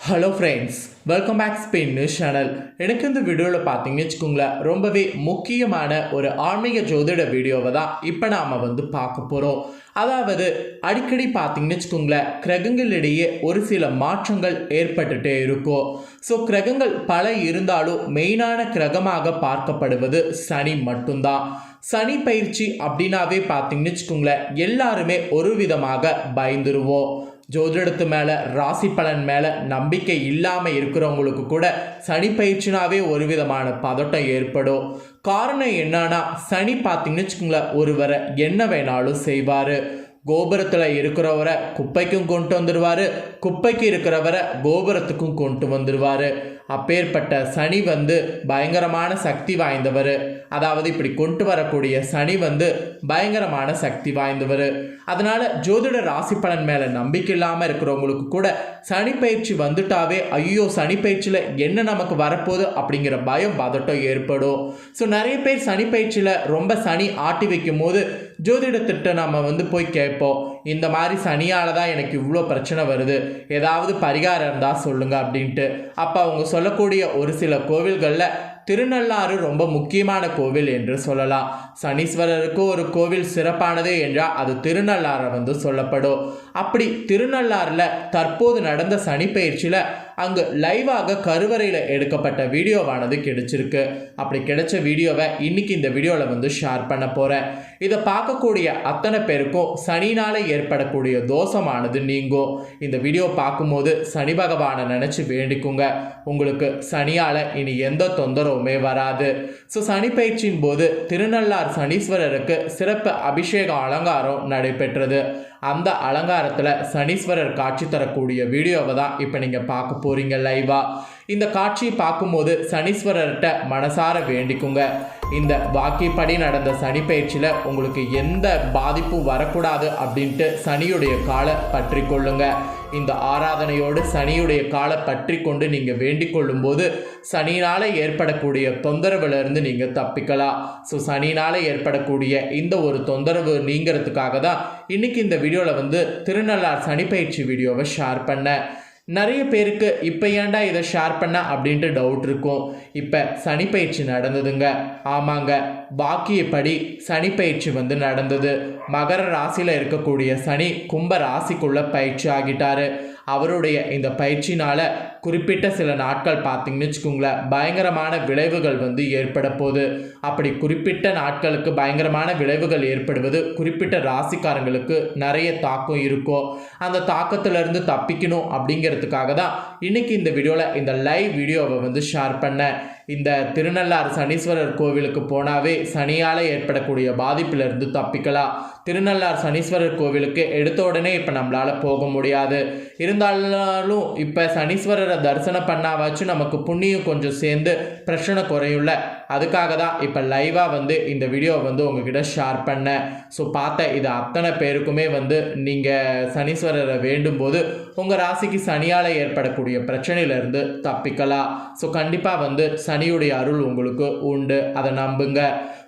Hello friends welcome back Spain news channel எனக்கு இந்த வீடியோவில் பார்த்தீங்கன்னு வச்சுக்கோங்களேன் ரொம்பவே முக்கியமான ஒரு ஆன்மீக ஜோதிட வீடியோவை தான் இப்போ நாம் வந்து பார்க்க போகிறோம் அதாவது அடிக்கடி பார்த்தீங்கன்னு வச்சுக்கோங்களேன் கிரகங்களிடையே ஒரு சில மாற்றங்கள் ஏற்பட்டுட்டே இருக்கும். ஸோ கிரகங்கள் பல இருந்தாலும் மெயினான கிரகமாக பார்க்கப்படுவது சனி மட்டும்தான். சனி பயிற்சி அப்படின்னாவே பார்த்தீங்கன்னு வச்சுக்கோங்களேன் எல்லாருமே ஒரு விதமாக பயந்துருவோம். ஜோதிடத்து மேலே ராசி பலன் மேலே நம்பிக்கை இல்லாமல் இருக்கிறவங்களுக்கு கூட சனி பயிற்சினாவே ஒரு விதமான பதட்டம் ஏற்படும். காரணம் என்னன்னா சனி பார்த்தீங்கன்னு வச்சுக்கோங்களேன் ஒருவரை என்ன வேணாலும் செய்வார். கோபுரத்தில் இருக்கிறவரை குப்பைக்கும் கொண்டு வந்துடுவார் குப்பைக்கு இருக்கிறவரை கோபுரத்துக்கும் கொண்டு வந்துடுவார் அப்பேற்பட்ட சனி வந்து பயங்கரமான சக்தி வாய்ந்தவர். அதாவது இப்படி கொண்டு வரக்கூடிய சனி வந்து பயங்கரமான சக்தி வாய்ந்தவர். அதனால ஜோதிட ராசி பலன் மேலே நம்பிக்கை இல்லாமல் இருக்கிறவங்களுக்கு கூட சனி பயிற்சி வந்துட்டாவே ஐயோ சனி பயிற்சியில் என்ன நமக்கு வரப்போகுது அப்படிங்கிற பயம் பதட்டம் ஏற்படும். ஸோ நிறைய பேர் சனி பயிற்சியில் ரொம்ப சனி ஆட்டி வைக்கும் போது ஜோதிடத்திட்ட நம்ம வந்து போய் கேட்போம் இந்த மாதிரி சனியால் தான் எனக்கு இவ்வளோ பிரச்சனை வருது ஏதாவது பரிகாரம் இருந்தால் சொல்லுங்க அப்படின்ட்டு. அப்போ அவங்க சொல்லக்கூடிய ஒரு சில கோவில்களில் திருநள்ளாறு ரொம்ப முக்கியமான கோவில் என்று சொல்லலாம். சனீஸ்வரருக்கு ஒரு கோவில் சிறப்பானது என்றால் அது திருநள்ளாறை வந்து சொல்லப்படும். அப்படி திருநள்ளாறில் தற்போது நடந்த சனி பயிற்சியில் அங்கு லைவாக கருவறையில் எடுக்கப்பட்ட வீடியோவானது கிடைச்சிருக்கு. அப்படி கிடைச்ச வீடியோவை இன்னைக்கு இந்த வீடியோவில் வந்து ஷேர் பண்ண போகிறேன் இதை பார்க்கக்கூடிய அத்தனை பேருக்கும் சனினால் ஏற்படக்கூடிய தோஷமானது நீங்கும் இந்த வீடியோ பார்க்கும்போது சனி பகவானை நினச்சி வேண்டிக்குங்க. உங்களுக்கு சனியால் இனி எந்த தொந்தரவுமே வராது. ஸோ சனி பயிற்சியின் போது திருநள்ளார் சனீஸ்வரருக்கு சிறப்பு அபிஷேக அலங்காரம் நடைபெற்றது. அந்த அலங்காரத்தில் சனீஸ்வரர் காட்சி தரக்கூடிய வீடியோவை தான் இப்போ நீங்கள் பார்க்க போகிறீங்க லைவாக இந்த காட்சியை பார்க்கும்போது சனீஸ்வரர்கிட்ட மனசார வேண்டிக்குங்க. இந்த வாக்கியப்படி நடந்த சனி பயிற்சியில் உங்களுக்கு எந்த பாதிப்பும் வரக்கூடாது அப்படின்ட்டு சனியுடைய காலை பற்றி கொள்ளுங்க. இந்த ஆராதனையோடு சனியுடைய காலை பற்றி கொண்டு நீங்கள் வேண்டிக் கொள்ளும்போது சனியினால் ஏற்படக்கூடிய தொந்தரவுலேருந்து நீங்கள் தப்பிக்கலாம். ஸோ சனியினால் ஏற்படக்கூடிய இந்த ஒரு தொந்தரவு நீங்கிறதுக்காக தான் இன்றைக்கி இந்த வீடியோவில் வந்து திருநள்ளார் சனி பயிற்சி வீடியோவை ஷேர் பண்ணேன். நிறைய பேருக்கு இப்போ ஏன்டா இதை ஷேர் பண்ண அப்படின்ட்டு டவுட் இருக்கும். இப்போ சனிப்பயிற்சி நடந்ததுங்க. ஆமாங்க. பாக்கியப்படி சனி பயிற்சி வந்து நடந்தது. மகர ராசியில் இருக்கக்கூடிய சனி கும்ப ராசிக்குள்ளே பயிற்சி ஆகிட்டாரு. அவருடைய இந்த பயிற்சினால் குறிப்பிட்ட சில நாட்கள் பார்த்திங்கன்னு வச்சுக்கோங்களேன் பயங்கரமான விளைவுகள் வந்து ஏற்பட போகுது. அப்படி குறிப்பிட்ட நாட்களுக்கு பயங்கரமான விளைவுகள் ஏற்படுவது குறிப்பிட்ட ராசிக்காரங்களுக்கு நிறைய தாக்கம் இருக்கும். அந்த தாக்கத்திலிருந்து தப்பிக்கணும் அப்படிங்கிறதுக்காக தான் இன்னைக்கு இந்த வீடியோவில் இந்த லைவ் வீடியோவை வந்து ஷேர் பண்ணேன். இந்த திருநள்ளாறு சனீஸ்வரர் கோவிலுக்கு போனாவே சனியால் ஏற்படக்கூடிய பாதிப்பிலிருந்து தப்பிக்கலாம். திருநள்ளார் சனீஸ்வரர் கோவிலுக்கு எடுத்த உடனே இப்போ நம்மளால் போக முடியாது. இருந்தாலும் இப்போ சனீஸ்வரரை தரிசனம் பண்ணாவாச்சும் நமக்கு புண்ணியம் கொஞ்சம் சேர்ந்து பிரச்சனை குறையும்ல. அதுக்காக தான் இப்போ லைவாக வந்து இந்த வீடியோவை வந்து உங்ககிட்ட ஷேர் பண்ணேன். ஸோ பார்த்த இது அத்தனை பேருக்குமே வந்து நீங்கள் சனீஸ்வரரை வேண்டும் போது உங்கள் ராசிக்கு சனியால் ஏற்படக்கூடிய பிரச்சனையிலேருந்து தப்பிக்கலாம். ஸோ கண்டிப்பாக வந்து சனியுடைய அருள் உங்களுக்கு உண்டு. அதை நம்புங்க.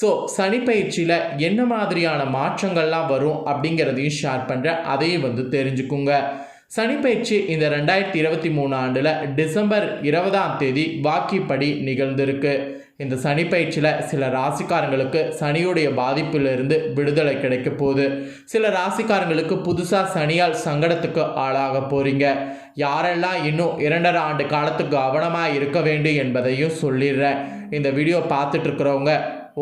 ஸோ சனி பயிற்சியில் என்ன மாதிரியான மாற்றங்கள்லாம் வரும் அப்படிங்கிறதையும் ஷேர் பண்ணுறேன் அதையும் வந்து தெரிஞ்சுக்குங்க. சனி பயிற்சி இந்த ரெண்டாயிரத்தி இருபத்தி மூணு ஆண்டில் டிசம்பர் இருபதாம் தேதி வாக்கிப்படி நிகழ்ந்திருக்கு. இந்த சனி பயிற்சியில் சில ராசிக்காரங்களுக்கு சனியுடைய பாதிப்பிலிருந்து விடுதலை கிடைக்க போகுது. சில ராசிக்காரங்களுக்கு புதுசாக சனியால் சங்கடத்துக்கு ஆளாக போகிறீங்க யாரெல்லாம் இன்னும் இரண்டரை ஆண்டு காலத்துக்கு கவனமாக இருக்க வேண்டும் என்பதையும் சொல்லிடுறேன். இந்த வீடியோ பார்த்துட்ருக்குறவங்க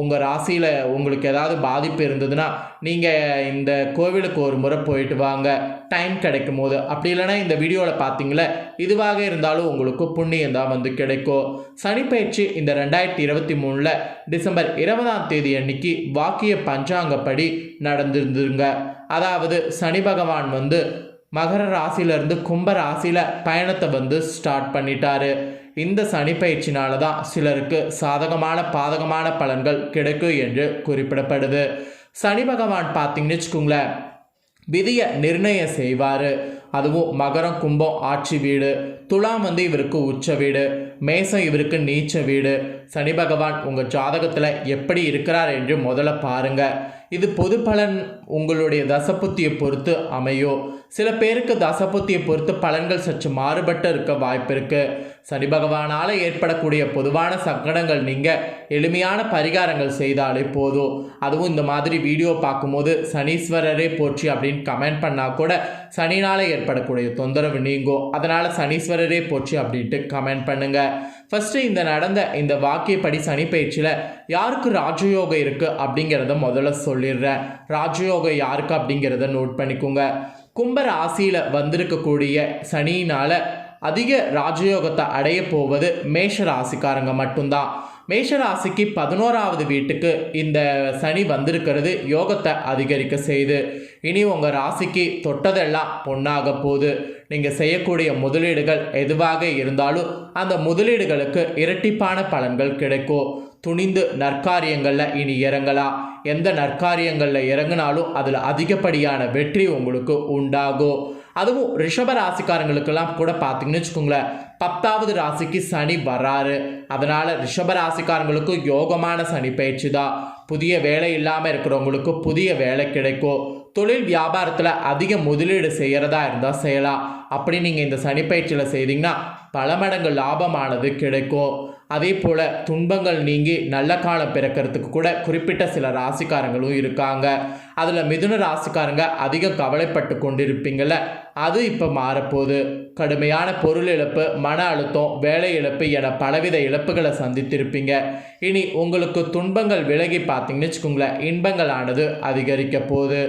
உங்கள் ராசியில் உங்களுக்கு ஏதாவது பாதிப்பு இருந்ததுன்னா நீங்கள் இந்த கோவிலுக்கு ஒரு முறை போயிட்டு வாங்க. டைம் கிடைக்கும் போது. அப்படி இல்லைன்னா இந்த வீடியோவில் பார்த்தீங்களே இதுவாக இருந்தாலும் உங்களுக்கு புண்ணியம் தான் வந்து கிடைக்கும். சனிப்பயிற்சி இந்த ரெண்டாயிரத்தி இருபத்தி மூணில் டிசம்பர் இருபதாம் தேதி அன்னைக்கு வாக்கிய பஞ்சாங்கப்படி நடந்திருந்துருங்க. அதாவது சனி பகவான் வந்து மகர ராசியிலேருந்து கும்ப ராசியில் பயணத்தை வந்து ஸ்டார்ட் பண்ணிட்டாரு. இந்த சனி பயிற்சினால தான் சிலருக்கு சாதகமான பாதகமான பலன்கள் கிடைக்கும் என்று குறிப்பிடப்படுது. சனி பகவான் பார்த்தீங்கன்னு வச்சுக்கோங்களேன் விதியை நிர்ணயம் செய்வார். அதுவும் மகரம் கும்பம் ஆட்சி வீடு. துலாம் வந்து இவருக்கு உச்ச வீடு. மேசம் இவருக்கு நீச்ச வீடு. சனி பகவான் உங்கள் ஜாதகத்தில் எப்படி இருக்கிறார் என்று முதல்ல பாருங்கள் இது பொது பலன் உங்களுடைய தசபுத்தியை பொறுத்து அமையும். சில பேருக்கு தசபுத்தியை பொறுத்து பலன்கள் சற்று மாறுபட்டு இருக்க வாய்ப்பு இருக்குது சனி பகவானால் ஏற்படக்கூடிய பொதுவான சங்கடங்கள் நீங்கள் எளிமையான பரிகாரங்கள் செய்தாலே போதும். அதுவும் இந்த மாதிரி வீடியோ பார்க்கும்போது சனீஸ்வரரே போற்றி அப்படின்னு கமெண்ட் பண்ணால் கூட சனினால் ஏற்படக்கூடிய தொந்தரவு நீங்கும். அதனால் சனீஸ்வரரே போற்றி அப்படின்ட்டு கமெண்ட் பண்ணுங்கள் ஃபஸ்ட்டு இந்த நடந்த இந்த வாக்கியப்படி சனி பயிற்சியில் யாருக்கு ராஜயோகம் இருக்குது அப்படிங்கிறத முதல்ல சொல்லிடுறேன். ராஜயோகம் யாருக்கு அப்படிங்கிறத நோட் பண்ணிக்கோங்க. கும்ப ராசியில் வந்திருக்கக்கூடிய சனியினால் அதிக ராஜயோகத்தை அடைய போவது மேஷ ராசிக்காரங்க மட்டும்தான். மேஷராசிக்கு பதினோராவது வீட்டுக்கு இந்த சனி வந்திருக்கிறது. யோகத்தை அதிகரிக்க செய்து. இனி உங்கள் ராசிக்கு தொட்டதெல்லாம் பொண்ணாக போகுது. நீங்கள் செய்யக்கூடிய முதலீடுகள் எதுவாக இருந்தாலும் அந்த முதலீடுகளுக்கு இரட்டிப்பான பலன்கள் கிடைக்கும். துணிந்து நற்காரியங்களில் இனி இறங்கலாம். எந்த நற்காரியங்களில் இறங்கினாலும் அதில் அதிகப்படியான வெற்றி உங்களுக்கு உண்டாகும். அதுவும் ரிஷப ராசிக்காரங்களுக்கெல்லாம் கூட பார்த்தீங்கன்னு வச்சுக்கோங்களேன் பத்தாவது ராசிக்கு சனி வராரு. அதனால் ரிஷப ராசிக்காரங்களுக்கு யோகமான சனி பயிற்சி தான் புதிய வேலை இல்லாமல் இருக்கிறவங்களுக்கு புதிய வேலை கிடைக்கும். தொழில் வியாபாரத்தில் அதிக முதலீடு செய்கிறதா இருந்தால் செய்யலாம். அப்படி நீங்கள் இந்த சனி பயிற்சியில் செய்தீங்கன்னா பல மடங்கு லாபமானது கிடைக்கும். அதே போல் துன்பங்கள் நீங்கி நல்ல காலம் பிறக்கிறதுக்கு கூட குறிப்பிட்ட சில ராசிக்காரங்களும் இருக்காங்க. அதில் மிதுன ராசிக்காரங்க அதிகம் கவலைப்பட்டு கொண்டிருப்பீங்கள அது இப்போ மாறப்போகுது. கடுமையான பொருள் இழப்பு மன அழுத்தம் வேலை இழப்பு என பலவித இழப்புகளை சந்தித்திருப்பீங்க. இனி உங்களுக்கு துன்பங்கள் விலகி பார்த்தீங்கன்னு வச்சுக்கோங்களேன் இன்பங்களானது அதிகரிக்க போகுது.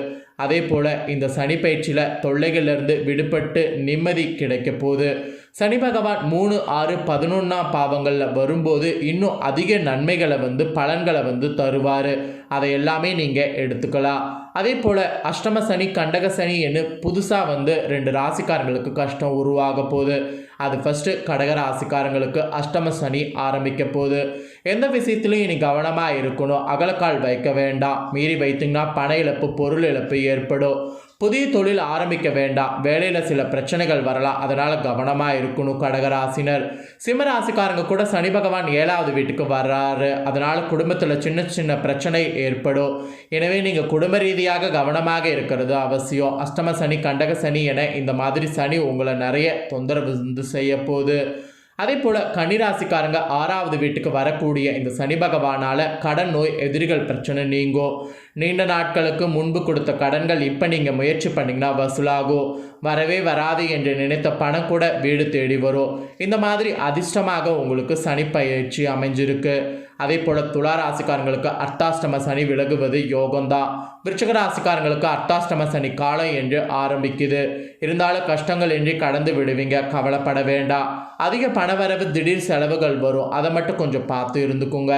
அதே போல் இந்த சனி பயிற்சியில் தொல்லைகளிலிருந்து விடுபட்டு நிம்மதி கிடைக்க போகுது. சனி பகவான் மூணு ஆறு பதினொன்றாம் பாவங்களில் வரும்போது இன்னும் அதிக நன்மைகளை வந்து பலன்களை வந்து தருவார். அதை எல்லாமே நீங்கள் எடுத்துக்கலாம். அதே போல் அஷ்டம சனி கண்டக சனி என்று புதுசாக வந்து ரெண்டு ராசிக்காரங்களுக்கு கஷ்டம் உருவாக போகுது. அது ஃபஸ்ட்டு கடக ராசிக்காரங்களுக்கு அஷ்டம சனி ஆரம்பிக்க போகுது. எந்த விஷயத்துலையும் இனி கவனமாக இருக்கணும். அகலக்கால் வைக்க வேண்டாம். மீறி வைத்திங்கன்னா பண இழப்பு பொருள் இழப்பு ஏற்படும். புதிய தொழில் ஆரம்பிக்க வேண்டாம். வேலையில் சில பிரச்சனைகள் வரலாம். அதனால் கவனமாக இருக்கணும் கடகராசினர். சிம்மராசிக்காரங்க கூட சனி பகவான் ஏழாவது வீட்டுக்கு வர்றாரு. அதனால் குடும்பத்தில் சின்ன சின்ன பிரச்சனை ஏற்படும். எனவே நீங்கள் குடும்ப ரீதியாக கவனமாக இருக்கிறது அவசியம். அஷ்டம சனி கண்டக சனி என இந்த மாதிரி சனி உங்களை நிறைய தொந்தரவு வந்து செய்ய போகுது அதே போல் கன்னிராசிக்காரங்க ஆறாவது வீட்டுக்கு வரக்கூடிய இந்த சனி பகவானால் கடன் நோய் எதிரிகள் பிரச்சனை நீங்கும் நீண்ட நாட்களுக்கு முன்பு கொடுத்த கடன்கள் இப்போ நீங்கள் முயற்சி பண்ணிங்கன்னா வசூலாகும் வரவே வராது என்று நினைத்த பணம் கூட வீடு தேடி வரும். இந்த மாதிரி அதிர்ஷ்டமாக உங்களுக்கு சனி பயிற்சி அமைஞ்சிருக்கு. அதே போல் துளாராசிக்காரங்களுக்கு அர்த்தாஷ்டம சனி விலகுவது யோகம்தான் விருச்சக ராசிக்காரங்களுக்கு அர்த்தாஷ்டம சனி காலம் என்று ஆரம்பிக்குது. இருந்தாலும் கஷ்டங்கள் இன்றி கடந்து விடுவீங்க கவலைப்பட வேண்டாம் அதிக பணவரவு திடீர் செலவுகள் வரும் அதை மட்டும் கொஞ்சம் பார்த்து இருந்துக்குங்க.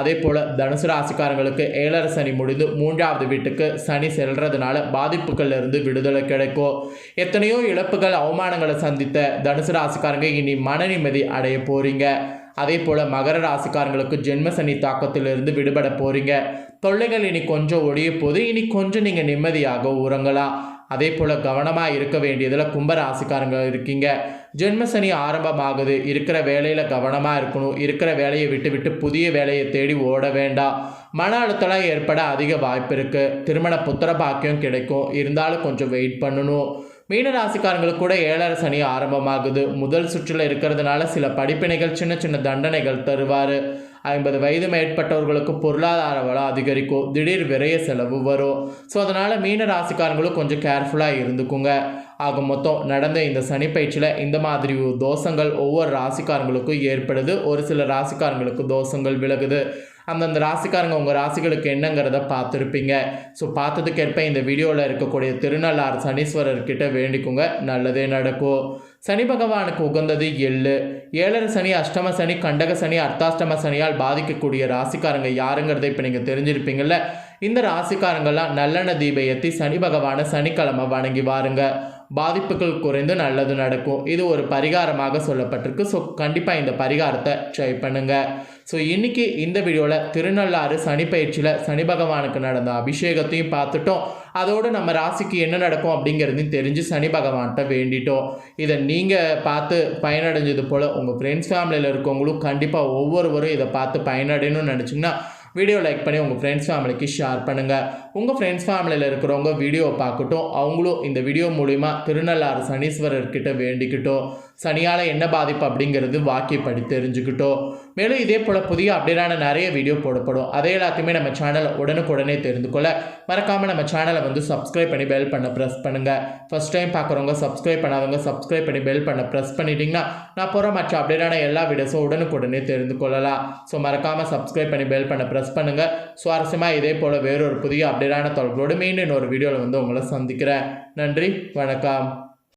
அதே போல் தனுசு ராசிக்காரங்களுக்கு ஏழரை சனி முடிந்து மூன்றாவது வீட்டுக்கு சனி செல்றதுனால பாதிப்புகள்ல இருந்து விடுதலை கிடைக்கும். எத்தனையோ இழப்புகள் அவமானங்களை சந்தித்த தனுசு ராசிக்காரங்க இனி மன நிம்மதி அடைய போறீங்க. அதே போல் மகர ராசிக்காரங்களுக்கு ஜென்ம சனி தாக்கத்திலிருந்து விடுபட போகிறீங்க தொல்லைகள் இனி கொஞ்சம் ஒழிய போது இனி கொஞ்சம் நீங்கள் நிம்மதியாக உறங்கலாம். அதே போல் கவனமாக இருக்க வேண்டியதில் கும்பராசிக்காரங்க இருக்கீங்க. ஜென்ம சனி ஆரம்பமாகுது. இருக்கிற வேலையில் கவனமாக இருக்கணும். இருக்கிற வேலையை விட்டு விட்டு புதிய வேலையை தேடி ஓட வேண்டாம். மன அழுத்தலாம் ஏற்பட அதிக வாய்ப்பு இருக்குது திருமண புத்திர பாக்கியம் கிடைக்கும். இருந்தாலும் கொஞ்சம் வெயிட் பண்ணணும். மீன ராசிக்காரங்களுக்கு கூட ஏழரை சனி ஆரம்பமாகுது. முதல் சுற்றில் இருக்கிறதுனால சில படிப்பினைகள் சின்ன சின்ன தண்டனைகள் தருவார். ஐம்பது வயது மேற்பட்டவர்களுக்கு பொருளாதார வளம் அதிகரிக்கும். திடீர் விரைய செலவு வரும். ஸோ அதனால் மீன ராசிக்காரங்களும் கொஞ்சம் கேர்ஃபுல்லாக இருந்துக்குங்க. ஆக மொத்தம் நடந்த இந்த சனி பயிற்சியில் இந்த மாதிரி தோஷங்கள் ஒவ்வொரு ராசிக்காரங்களுக்கும் ஏற்படுது. ஒரு சில ராசிக்காரங்களுக்கு தோஷங்கள் விலகுது. அந்தந்த ராசிக்காரங்க உங்கள் ராசிகளுக்கு என்னங்கிறத பார்த்துருப்பீங்க. ஸோ பார்த்ததுக்கேற்ப இந்த வீடியோவில் இருக்கக்கூடிய திருநள்ளார் சனீஸ்வரர்கிட்ட வேண்டிக்குங்க. நல்லதே நடக்கும் சனி பகவானுக்கு உகந்தது எள்ளு ஏழரை சனி அஷ்டம சனி கண்டக சனி அர்த்தாஷ்டம சனியால் பாதிக்கக்கூடிய ராசிக்காரங்க யாருங்கிறத இப்போ நீங்கள் தெரிஞ்சிருப்பீங்கள்ல இந்த ராசிக்காரங்கள்லாம் நல்லெண்ணெய் தீப ஏற்றி சனி பகவானை சனிக்கிழமை வணங்கி வாருங்க. பாதிப்புகள் குறைந்து நல்லது நடக்கும். இது ஒரு பரிகாரமாக சொல்லப்பட்டிருக்கு. ஸோ கண்டிப்பாக இந்த பரிகாரத்தை ட்ரை பண்ணுங்கள் ஸோ இன்றைக்கி இந்த வீடியோவில் திருநள்ளாறு சனி பயிற்சியில் சனி பகவானுக்கு நடந்த அபிஷேகத்தையும் பார்த்துட்டோம். அதோடு நம்ம ராசிக்கு என்ன நடக்கும் அப்படிங்கிறதையும் தெரிஞ்சு சனி பகவான்கிட்ட வேண்டிட்டோம். இதை நீங்கள் பார்த்து பயனடைஞ்சது போல் உங்கள் ஃப்ரெண்ட்ஸ் ஃபேமிலியில் இருக்கவங்களும் கண்டிப்பாக ஒவ்வொருவரும் இதை பார்த்து பயனடையணும்னு நினச்சிங்கன்னா வீடியோ லைக் பண்ணி உங்கள் ஃப்ரெண்ட்ஸ் ஃபேமிலிக்கு ஷேர் பண்ணுங்கள் உங்கள் ஃப்ரெண்ட்ஸ் ஃபேமிலியில் இருக்கிறவங்க வீடியோவை பார்க்கட்டும். அவங்களும் இந்த வீடியோ மூலிமா திருநள்ளாறு சனீஸ்வரர்கிட்ட வேண்டிக்கிட்டோம். சனியால் என்ன பாதிப்பு அப்படிங்கிறது வாக்கியப்படி தெரிஞ்சுக்கிட்டோம். மேலும் இதே போல் புதிய அப்டேட்டான நிறைய வீடியோ போடப்படும். அதே எல்லாத்தையுமே நம்ம சேனலை உடனுக்குடனே தெரிந்து கொள்ள. மறக்காமல் நம்ம சேனலை வந்து சப்ஸ்கிரைப் பண்ணி பெல் பண்ண ப்ரெஸ் பண்ணுங்கள் ஃபஸ்ட் டைம் பார்க்குறவங்க சப்ஸ்கிரைப் பண்ணாதவங்க சப்ஸ்கிரைப் பண்ணி பெல் பண்ண ப்ரெஸ் பண்ணிட்டீங்கன்னா நான் போகிற மற்ற அப்டேட்டான எல்லா வீடியோஸும் உடனுக்குடனே தெரிந்து கொள்ளலாம். ஸோ மறக்காமல் சப்ஸ்கிரைப் பண்ணி பெல் பண்ண ப்ரெஸ் பண்ணுங்கள் சுவாரஸ்யமாக இதே போல் வேறொரு புதிய அப்டேட்டான தொடர்களோடு மீண்டும் இன்னொரு வீடியோவில் வந்து உங்களை சந்திக்கிறேன். நன்றி வணக்கம்.